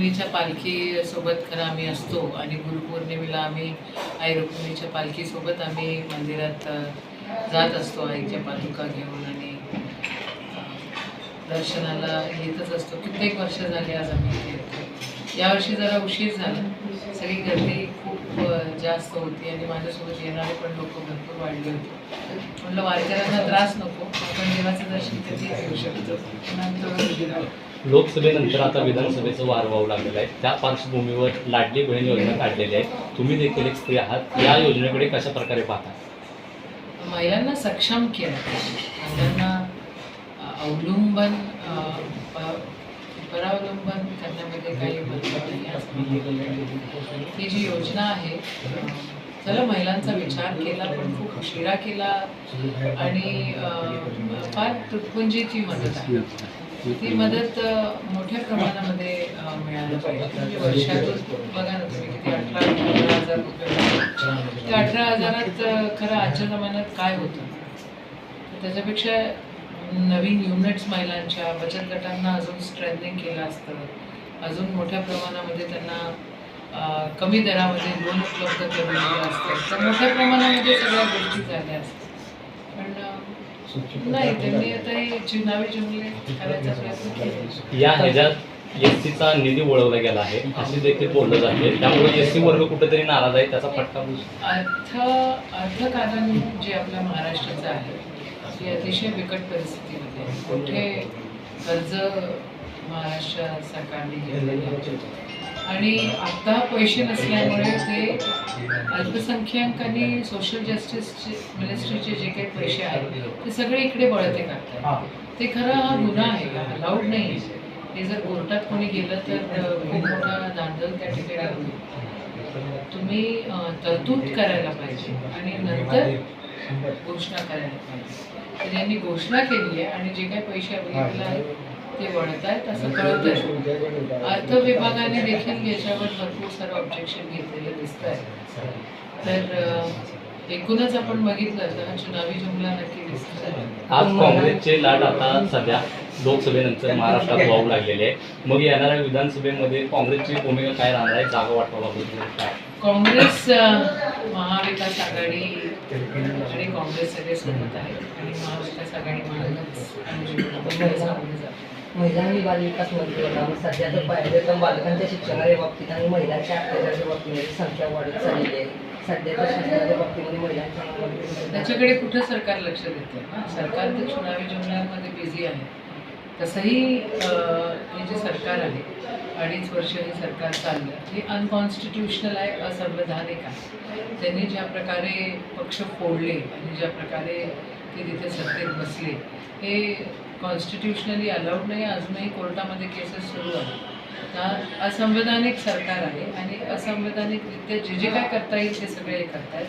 रुक्मिणीच्या पालखीसोबत खरं आम्ही असतो आणि गुरुपौर्णिमेला आम्ही आई रुक्मिणीच्या पालखीसोबत आम्ही मंदिरात जात असतो आईच्या पादुका घेऊन आणि दर्शनाला येतच असतो. कित्येक वर्ष झाली आज आम्ही इथे येतो यावर्षी जरा उशीर झाला. सगळी गर्दी खूप जास्त होती आणि माझ्यासोबत येणारे पण लोक भरपूर वाढले होते. म्हटलं वारकऱ्यांना त्रास नको आपण देवाचं दर्शन कधी घेऊ शकतो. लोकसभेनंतर आता विधानसभेचं वार वाहू लागलेलं आहे. त्या पार्श्वभूमीवर लाडली बहीण योजना काढलेली आहे. तुम्ही देखील एक स्त्री आहात. या योजनेकडे कशा प्रकारे पाहता? महिलांना सक्षम केलं. महिलांना अवलंबन प- परावलंबन करण्यामध्ये काही मतलब नाही ही जी योजना आहे चला महिलांचा विचार केला पण खूप उशिरा केला. आणि फार तुटपुंजीची मदत आहे. ती मदत मोठ्या प्रमाणामध्ये अ, मिळायला पाहिजे. म्हणजे वर्षातून बघा ना तुम्ही किती अठरा हजार रुपये त्या अठरा हजारात खरं आजच्या जमान्यात काय होतं? त्याच्यापेक्षा नवीन युनिट्स महिलांच्या बचत गटांना अजून स्ट्रेंथनिंग केलं असतं. अजून मोठ्या प्रमाणामध्ये त्यांना कमी दरामध्ये लोन उपलब्ध करून दिलं असतं. तर मोठ्या प्रमाणामध्ये सगळ्या गोष्टी झाल्या असतात. पण नाही त्यांनी आता हे चुनावी जुमले करायचा प्रयत्न केला या ह्याच्यात एस सीचा निधी वळवला गेला आहे असे देखील बोललं जाते त्यामुळे एस सी वर्ग कुठेतरी नाराज आहे त्याचा फटका बसू अर्थ अर्थकारण जे आपल्या महाराष्ट्राचं आहे ते अतिशय बिकट परिस्थितीमध्ये आहे. मोठे कर्ज महाराष्ट्र सरकारने घेतलेले. आणि आता पैसे नसल्यामुळे ते अल्पसंख्याक आणि सोशल जस्टिस मिनिस्ट्रीचे जे काही पैसे आहेत ते सगळे इकडे बळते करतात. ते खरं हा गुन्हा आहे अलाउड नाही हे जर कोर्टात कोणी गेलं तर खूप मोठा दांडल त्या ठिकाणी होईल तुम्ही तरतूद करायला पाहिजे आणि नंतर घोषणा करायला पाहिजे. तर यांनी घोषणा केली आहे आणि जे काही पैसे अवेलेबल आहेत ते वळत आहेत असं कळत आहे अर्थ विभागाने देखील याच्यावर भरपूर सारं ऑब्जेक्शन घेतलेलं दिसत आहे तर एकूणच आपण बघितलं तर हा चुनावी जुमला नक्की दिसत आहे. आज काँग्रेसचे लाट आता सध्या लोकसभेनंतर महाराष्ट्रात वाहू लागलेले आहे मग येणाऱ्या विधानसभेमध्ये काँग्रेसची भूमिका काय राहणार आहे? जागा काय? काँग्रेस महाविकास आघाडी आणि काँग्रेस सगळे सोबत आहेत आणि महाविकास आघाडी म्हणूनच महिलांनी बालविकास मंत्री होता सध्या पाहिलं तर बालकांच्या शिक्षणाच्या बाबतीत आणि महिलांच्या अत्याचाराच्या बाबतीमध्ये संख्या वाढत चाललेली आहे. सध्याच्या शिक्षणाच्या बाबतीमध्ये महिलांच्या त्याच्याकडे कुठं सरकार लक्ष देतं? सरकार तर चुनावी जीवनामध्ये बिझी आहे. तसंही हे जे सरकार आहे अडीच वर्ष हे सरकार चाललं हे अनकॉन्स्टिट्युशनल आहे असंवैधानिक आहे. त्यांनी ज्या प्रकारे पक्ष फोडले आणि ज्या प्रकारे ते तिथे सत्तेत बसले. हे कॉन्स्टिट्युशनली अलाउड नाही अजूनही कोर्टामध्ये केसेस सुरू आहेत. असंवैधानिक सरकार आहे आणि असंवैधानिकरित्या जे जे काय करता येईल ते सगळे हे करतायत.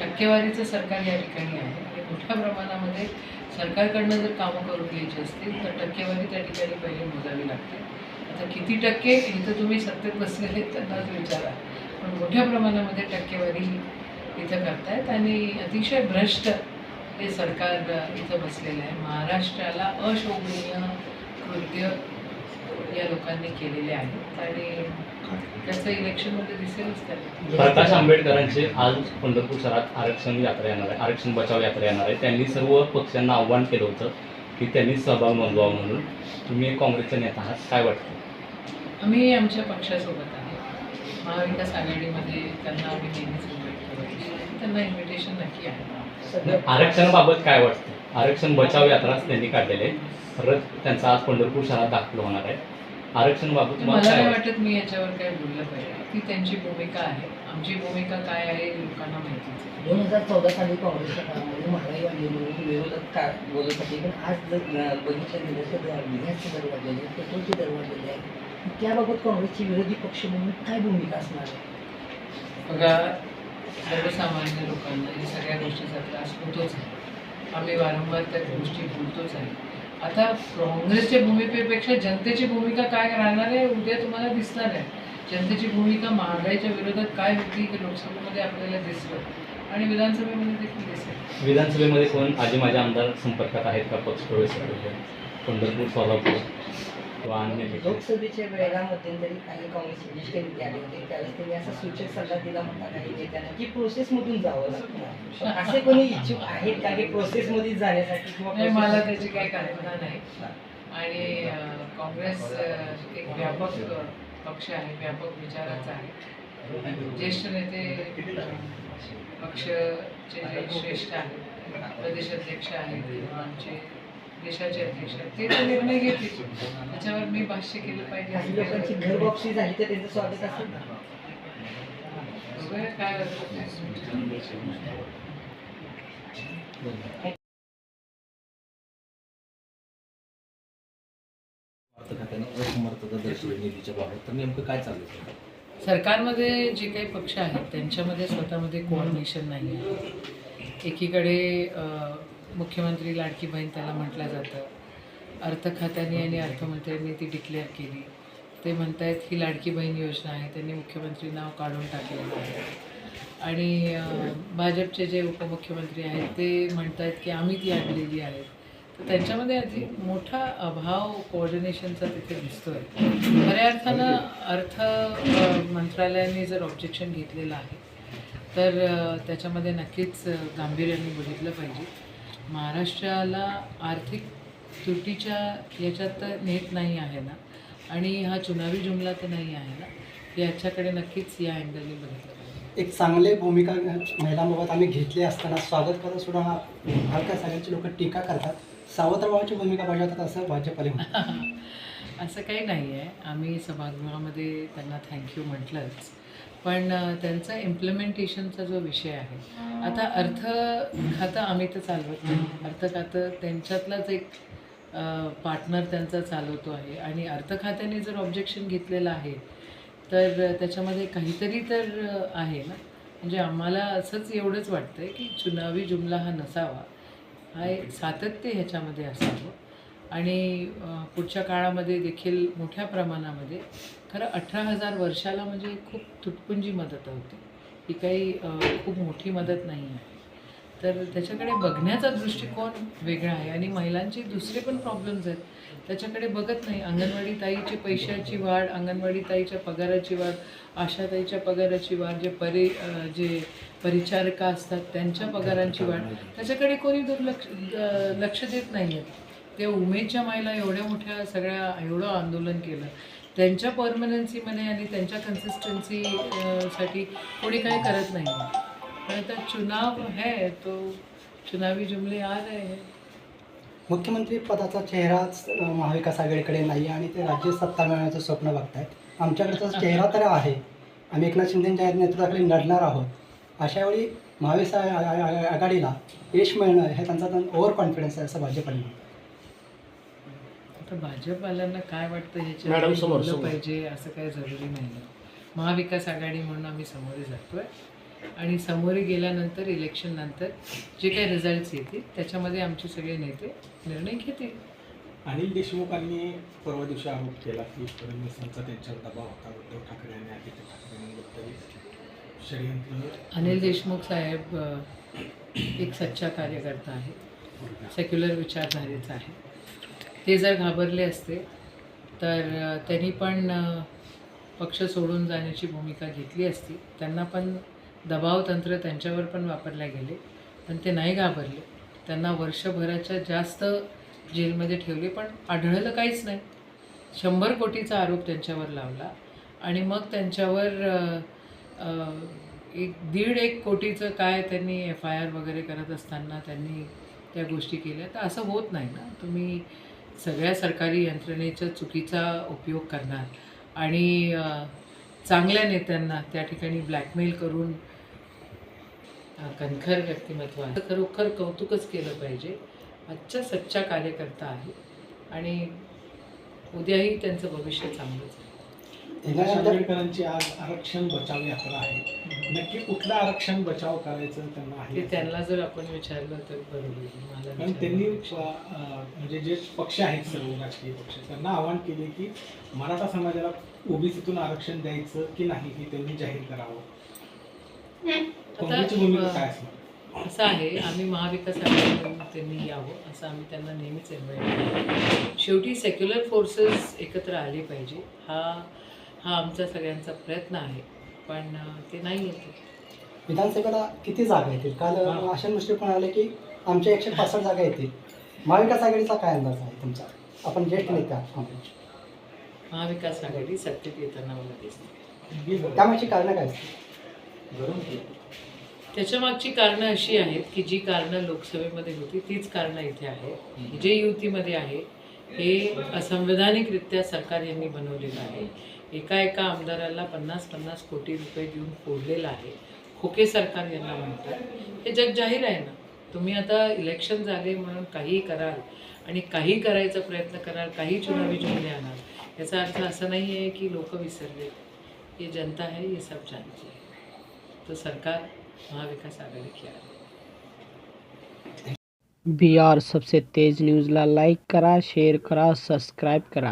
टक्केवारीचं सरकार या ठिकाणी आहे. आणि मोठ्या प्रमाणामध्ये सरकारकडनं जर कामं करून घ्यायची असतील तर टक्केवारी त्या ठिकाणी पहिले मोजावी लागते. आता किती टक्के हे तर तुम्ही सत्तेत बसलेले त्यांनाच विचारा. पण मोठ्या प्रमाणामध्ये टक्केवारी इथं करतायत आणि अतिशय भ्रष्ट हे सरकार इथं बसलेलं आहे. महाराष्ट्राला अशोभनीय कृत्य या लोकांनी केलेले आहेत आणि त्याचं इलेक्शनमध्ये दिसेलच त्याला. प्रकाश आंबेडकरांचे आज पंढरपूर शहरात आरक्षण यात्रा येणार आहे. आरक्षण बचाव यात्रा येणार आहे. त्यांनी सर्व पक्षांना आव्हान केलं होतं की त्यांनी सहभाग नोंदवावा म्हणून. तुम्ही काँग्रेसचे नेता आहात. काय वाटतं? आम्ही आमच्या पक्षासोबत आहे. महाविकास आघाडीमध्ये त्यांना आम्ही नेहमीच त्यांना इन्व्हिटेशन नक्की आहे. आरक्षणाबाबत काय वाटतं? आरक्षण बचाव यात्राच त्यांनी काढलेले आहे परत त्यांचा आज पंढरपूर शहरात दाखल होणार आहे. आरक्षणाबाबत तुम्हाला मला काय नाही वाटतं? मी याच्यावर काय बोललं पाहिजे. ती त्यांची भूमिका आहे. आमची भूमिका काय आहे हे लोकांना माहितीच आहे. दोन हजार चौदा साली काँग्रेसच्या काळामध्ये महागाई वाढली म्हणून विरोधक काय बोलत होते? पण आज जर बघितलं गेलं तर गॅसचे दर वाढलेले आहेत पेट्रोलचे दर वाढलेले आहेत त्याबाबत काँग्रेसची विरोधी पक्ष म्हणून काय भूमिका असणार आहे? बघा सर्वसामान्य लोकांना या सगळ्या गोष्टीचा त्रास होतोच आहे. आम्ही वारंवार त्या गोष्टी बोलतोच आहे. आता काँग्रेसच्या भूमिकेपेक्षा जनतेची भूमिका काय राहणार आहे उद्या तुम्हाला दिसणार आहे. जनतेची भूमिका महागाईच्या विरोधात काय होती की लोकसभेमध्ये आपल्याला दिसलं. आणि विधानसभेमध्ये देखील दिसेल. विधानसभेमध्ये कोण? आजी माझ्या आमदार संपर्कात आहेत का? पक्ष प्रवेश पंढरपूर सोलापूर. लोकसभेच्या वेळेला मध्यंतरी काही काँग्रेसचे ज्येष्ठ नेते आले होते. त्यावेळेस त्यांनी असा सूचक सल्ला दिला होता काही नेत्यांना की प्रोसेसमधून जावं लागतं. असे कोणी इच्छुक आहेत का की प्रोसेसमध्ये जाण्यासाठी किंवा नाही मला त्याची काही कल्पना नाही. आणि काँग्रेस एक व्यापक पक्ष आहे व्यापक विचाराचा आहे. ज्येष्ठ नेते पक्षाचे जे श्रेष्ठ आहेत प्रदेशाध्यक्ष आहेत आमचे देशाचे अध्यक्ष आहेत. ते तो निर्णय घेतील. त्याच्यावर मी भाष्य केलं काही पाहिजे लोकांची घर वापसी झाली तर त्यांचं स्वागत असेल ना? बघूया काय होतं ते. अर्थखात्याने असमर्थता दर्शवली निधीच्या बाबत तर नेमकं काय चाललं सरकारमध्ये जे काही पक्ष आहेत त्यांच्यामध्ये स्वतःमध्ये कोऑर्डिनेशन नाही आहे एकीकडे अ, मुख्यमंत्री लाडकी बहीण त्याला म्हटलं जातं. अर्थ खात्याने आणि अर्थमंत्र्यांनी ती डिक्लेअर केली. ते म्हणतायत ही लाडकी बहीण योजना आहे. त्यांनी मुख्यमंत्री नाव काढून टाकलेलं आहे. आणि भाजपचे जे उपमुख्यमंत्री आहेत ते म्हणतायत की आम्ही ती आणलेली आहे. तर त्यांच्यामध्ये आधी मोठा अभाव कोऑर्डिनेशनचा तिथे दिसतोय. खऱ्या अर्थानं अर्थ मंत्रालयाने जर ऑब्जेक्शन घेतलेलं आहे तर त्याच्यामध्ये नक्कीच गांभीर्याने बघितलं पाहिजे. महाराष्ट्राला आर्थिक तुटीच्या याच्यात तर नेत नाही आहे ना. आणि हा चुनावी जुमला तर नाही आहे ना. याच्याकडे नक्कीच या अँगलने बघितलं एक चांगली भूमिका महिलांबाबत आम्ही घेतली असताना स्वागत करत सुद्धा हा हा काय सगळ्यांची लोक टीका करतात. सावत्रभावाची भूमिका बजावतात असं भाजपले म्हणतात. असं काही नाही आहे. आम्ही सभागृहामध्ये त्यांना थँक्यू म्हटलंच. पण त्यांचा इम्प्लिमेंटेशनचा जो विषय आहे आता अर्थ खातं आम्ही तर चालवत नाही. अर्थ खातं त्यांच्यातलाच एक पार्टनर त्यांचा चालवतो आहे आणि अर्थ खात्याने जर ऑब्जेक्शन घेतलेलं आहे तर त्याच्यामध्ये काहीतरी तर आहे ना? म्हणजे आम्हाला असंच एवढंच वाटतं आहे की चुनावी जुमला हा नसावा. हा एक सातत्य ह्याच्यामध्ये असावं. आणि पुढच्या काळामध्ये देखील मोठ्या प्रमाणामध्ये खरं अठरा हजार वर्षाला म्हणजे खूप तुटपुंजी मदत होते. ही काही खूप मोठी मदत नाही आहे. तर त्याच्याकडे बघण्याचा दृष्टिकोन वेगळा आहे आणि महिलांचे दुसरे पण प्रॉब्लेम्स आहेत. त्याच्याकडे बघत नाही. अंगणवाडी ताईची पैशाची वाढ अंगणवाडी ताईच्या पगाराची वाढ आशाताईच्या पगाराची वाढ जे परि जे परिचारिका असतात त्यांच्या पगारांची वाढ. त्याच्याकडे कोणी दुर्लक्ष लक्ष देत नाही आहेत ते उमेदच्या महिला एवढ्या मोठ्या सगळ्या एवढं आंदोलन केलं. त्यांच्या परमनन्सीमध्ये आणि त्यांच्या कन्सिस्टन्सी साठी कोणी काही करत नाही. आता चुनाव है तो चुनावी जुमले आ रहे हैं. मुख्यमंत्री पदाचा चेहराच महाविकास आघाडीकडे नाही आणि ते राज्य सत्ता मिळवण्याचं स्वप्न बघतायत. आमच्याकडचा चेहरा तर आहे. आम्ही एकनाथ शिंदेच्या नेतृत्वाखाली लढणार आहोत. अशा वेळी महाविकास आघाडीला यश मिळणं हे त्यांचा ओव्हर कॉन्फिडन्स आहे असं भाजपने म्हणतं आता भाजपवाल्यांना काय वाटतं मॅडम, समोर, बोललं समोर. पाहिजे असं काही जरुरी नाही. आहे महाविकास आघाडी म्हणून आम्ही समोरे जातोय. आणि समोरे गेल्यानंतर इलेक्शन नंतर जे काही रिझल्ट्स येतील त्याच्यामध्ये आमचे सगळे नेते निर्णय घेतील. अनिल देशमुखांनी परवा दिवशी आरोप केला की फडणवीसांचा त्यांच्यावर दबाव होता. उद्धव ठाकरे आणि आदित्य ठाकरेंबद्दल षडयंत्र अनिल देशमुख साहेब अ, एक सच्चा कार्यकर्ता आहे सेक्युलर विचारधारेचा आहे ते जर घाबरले असते तर त्यांनी पण पक्ष सोडून जाण्याची भूमिका घेतली असती. त्यांना पण दबाव तंत्र त्यांच्यावर पण वापरले गेले पण ते नाही घाबरले. त्यांना वर्षभराच्या जास्त जेलमध्ये ठेवले पण आढळलं काहीच नाही. शंभर कोटीचा आरोप त्यांच्यावर लावला आणि मग त्यांच्यावर एक दीड एक कोटीचं काय त्यांनी एफ आय आर वगैरे करत असताना त्यांनी त्या गोष्टी केल्या. तर असं होत नाही ना. तुम्ही सगळ्या सरकारी यंत्रणेचा चुकीचा उपयोग करणार. आणि चांगल्या नेत्यांना त्या ठिकाणी ब्लॅकमेल करून कणखर व्यक्तिमत्व आहे. खरोखर कौतुकच केलं पाहिजे. आजच्या सच्चा कार्यकर्ता आहे आणि उद्याही त्यांचं भविष्य चांगलंच आहे. आज आरक्षण बचाव यात्रा आहे. नक्की कुठलं आरक्षण बचाव करायचं त्यांना ते आहे त्यांना जर आपण विचारलं तर बरोबर आहे. मला कारण त्यांनी विचारलं. अ, अ, म्हणजे जे पक्ष आहेत सर्व राजकीय पक्ष त्यांना आवाहन केले की मराठा समाजाला ओबीसीतून आरक्षण द्यायचं की नाही हे त्यांनी जाहीर करावं. काँग्रेसची भूमिका काय असणार? असं आहे आम्ही महाविकास आघाडीकडून त्यांनी यावं असं आम्ही त्यांना नेहमीच इन्व्हाइट शेवटी सेक्युलर फोर्सेस एकत्र आले पाहिजे हा हा आमचा सगळ्यांचा प्रयत्न आहे. पण ते नाही येत. विधानसभेला किती जागा येतील? काल आशा मुश्रीफ म्हणाले की आमच्या एकशे पासष्ट जागा येतील. महाविकास आघाडीचा काय अंदाज आहे तुमचा? आपण ज्येष्ठ नेता आहात. महाविकास आघाडी सत्तेत येताना मला दिसते त्यामागची कारणं काय असतील? त्याच्यामागची कारणं अशी आहेत की जी कारणं लोकसभेमध्ये होती तीच कारणं इथे आहेत. जे युतीमध्ये आहे हे असंवैधानिकरित्या सरकार यांनी बनवलेलं आहे. एका एका आमदाराला पन्नास पन्नास कोटी रुपये देऊन फोडलेलं आहे. खोके सरकार यांना म्हणतात हे जग जाहीर आहे ना? तुम्ही आता इलेक्शन झाले म्हणून काहीही कराल आणि काही करायचा प्रयत्न कराल काही चुनावी जुमले आणाल. याचा अर्थ असं नाही आहे की लोक विसरले. ये जनता है ये सब जानती है तो सरकार महाविकास आघाडी की बी आर सबसे तेज न्यूजला लाईक करा शेअर करा सबस्क्राईब करा.